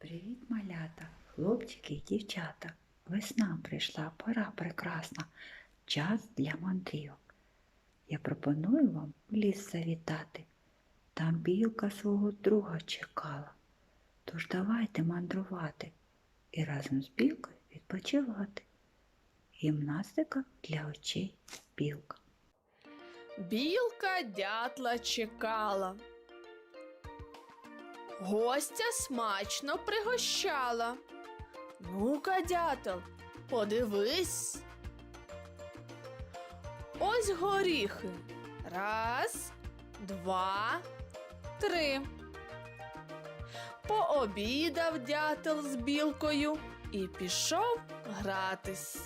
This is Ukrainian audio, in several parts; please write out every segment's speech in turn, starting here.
Привіт, малята, хлопчики і дівчата. Весна прийшла, пора прекрасна, час для мандрівок. Я пропоную вам в ліс завітати. Там білка свого друга чекала. Тож давайте мандрувати і разом з білкою відпочивати. Гімнастика для очей білка. Білка дятла чекала. Гостя смачно пригощала. Ну-ка, дятел, подивись. Ось горіхи. Раз, два, три. Пообідав дятел з білкою і пішов гратись.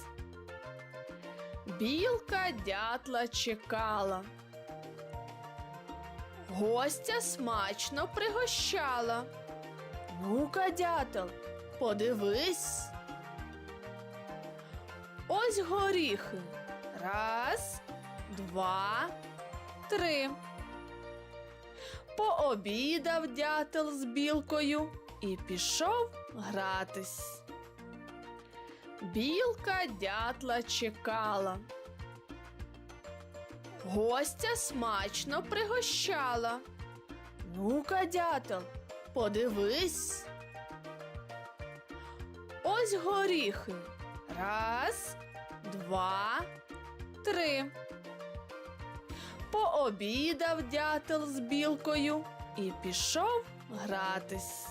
Білка дятла чекала. Гостя смачно пригощала. Ну-ка, дятел, подивись. Ось горіхи. Раз, два, три. Пообідав дятел з білкою і пішов гратись. Білка дятла чекала. Гостя смачно пригощала. Ну-ка, дятел, подивись. Ось горіхи. Раз, два, три. Пообідав дятел з білкою і пішов гратись.